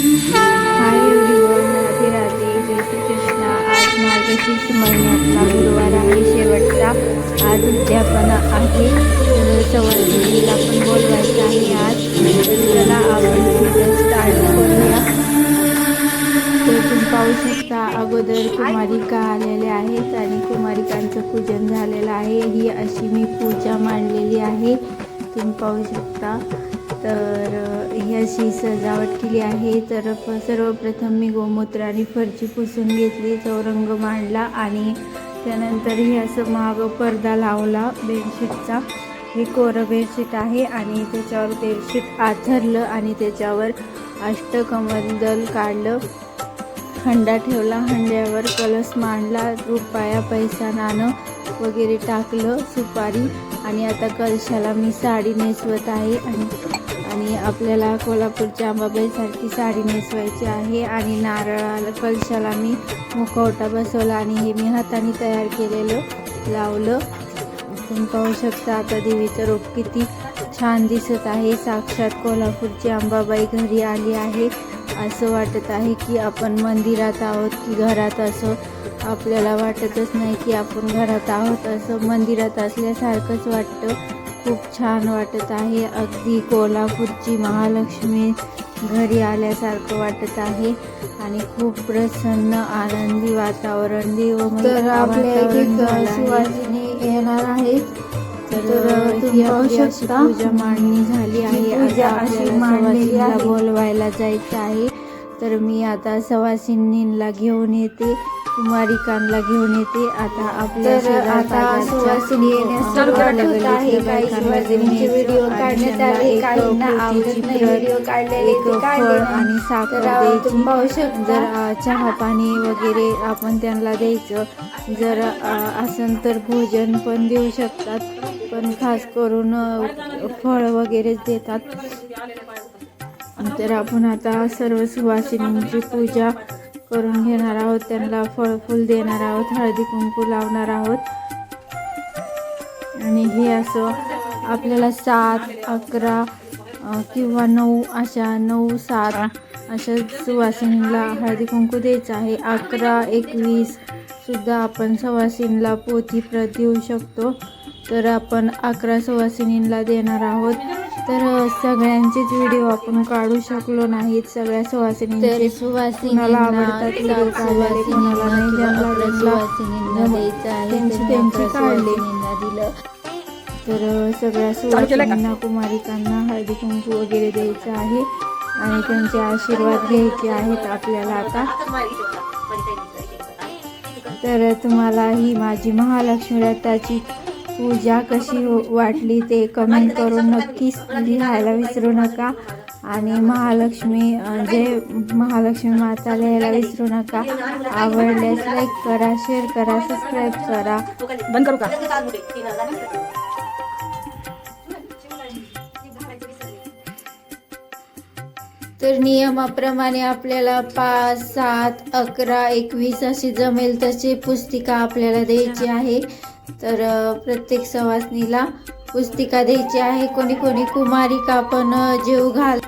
Hi everyone Radhe Radhe. जय श्री कृष्णा आज मार्गशीर्ष महिन्यातला गुरुवार आहे. शेवटचा आज उद्यापन आहे. तर पण बोलवायचं आहे आज. तर चला आपण स्टार्ट करूया. पाहू शकता अगोदर कुमारिका आलेल्या आहेत आणि कुमारिकांचं पूजन झालेलं आहे. ही अशी मी पूजा मांडलेली आहे. तुम्ही पाहू शकता. तर ही अशी सजावट केली आहे. तर सर्वप्रथम मी गोमूत्र आणि फरची पुसून घेतली चौरंग मांडला आणि त्यानंतर हे असं मागं पडदा लावला बेडशीटचा. हे कोरं बेडशीट आहे आणि त्याच्यावर बेडशीट आथरलं आणि त्याच्यावर अष्टकमंडल काढलं. हंडा ठेवला हंड्यावर कलश मांडला रुपया पैसा नाणं वगैरे टाकलं सुपारी आणि आता कलशाला मी साडी नेसवत आहे आणि आणि आपल्याला कोल्हापूरच्या अंबाबाईसारखी साडी नेसवायची आहे आणि नारळाला कलशाला मी मुखवटा बसवला आणि हे मी हाताने तयार केलेलं लावलं. तुम्ही पाहू शकता आता देवीचं रोप किती छान दिसत आहे. साक्षात कोल्हापूरची अंबाबाई घरी आली आहे. असं वाटत आहे की आपण मंदिरात आहोत की घरात असो. आपल्याला वाटतच नाही की आपण घरात आहोत असं मंदिरात असल्यासारखंच वाटतं. खूप छान वाटत आहे अगदी कोल्हापूरची महालक्ष्मी घरी आल्यासारखं वाटत आहे आणि खूप प्रसन्न आनंदी वातावरण देव तर आपल्या आहे. शिवाजीने येणार आहेत तर. पूजा मांडणी झाली आहे आता आपल्याला सवासिनीला आहे. बोलवायला जायचं आहे तर मी आता सवासिनींना घेऊन येते कुमारिकांना घेऊन येते. आता आपल्या आता सुवासिनी आहे. काही सुवासिनींचे व्हिडिओ काढण्यात आले काहींना आवडत नाही व्हिडिओ काढलेले फळ आणि साखर द्यायची. जर चहा पाणी वगैरे आपण त्यांना द्यायचं जर अ, असेल तर भोजन पण देऊ शकतात. पण खास करून फळ वगैरेच देतात. तर आपण आता सर्व सुवासिनींची पूजा करून घेणार आहोत. त्यांना फळफूल देणार आहोत. हळदी कुंकू लावणार आहोत. आणि हे असं आपल्याला सात अकरा किंवा नऊ अशा नऊ सात अशा सुवासिनीला हळदी कुंकू द्यायचं आहे. अकरा एकवीस सुद्धा आपण सुवासिनीला पोथी प्रत देऊ शकतो. तर आपण अकरा सुवासिनींना देणार आहोत. तर सगळ्यांचेच व्हिडिओ आपण काढू शकलो नाहीत. सगळ्या सुवासिनींना कोणाला आवडतात कोणाला नाही, त्यांची- काढली. दिलं. तर सगळ्या सुवासिनींना कुमारिकांना हळदी कुंकू वगैरे द्यायचं आहे. आणि त्यांचे आशीर्वाद घ्यायचे आहेत आपल्याला आता. तर तुम्हाला ही माझी महालक्ष्मी व्रताची पूजा कशी वाटली ते कमेंट करून नक्कीच लिहायला विसरू नका. आणि महालक्ष्मी जय महालक्ष्मी माता लिहायला विसरू नका. आवडल्यास लाईक करा शेअर करा सबस्क्राईब करा. बंद करू का? तर नियमाप्रमाणे आपल्याला पाच सात अकरा एकवीस अशी जमेल तशी पुस्तिका आपल्याला द्यायची आहे. तर प्रत्येक सवासनीला पुस्तिका द्यायची आहे. कोणी कोणी कुमारिका पण अ, जीव घाल.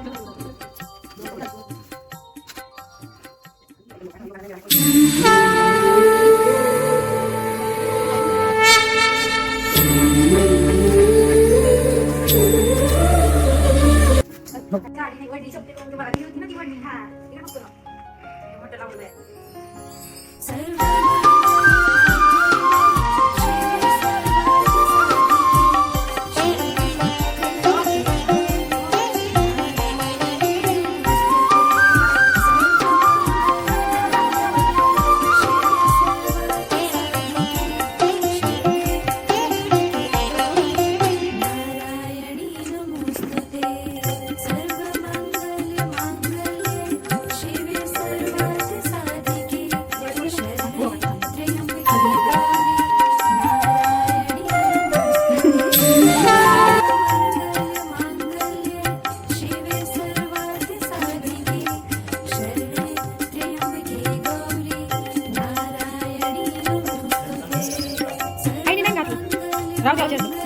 然条件？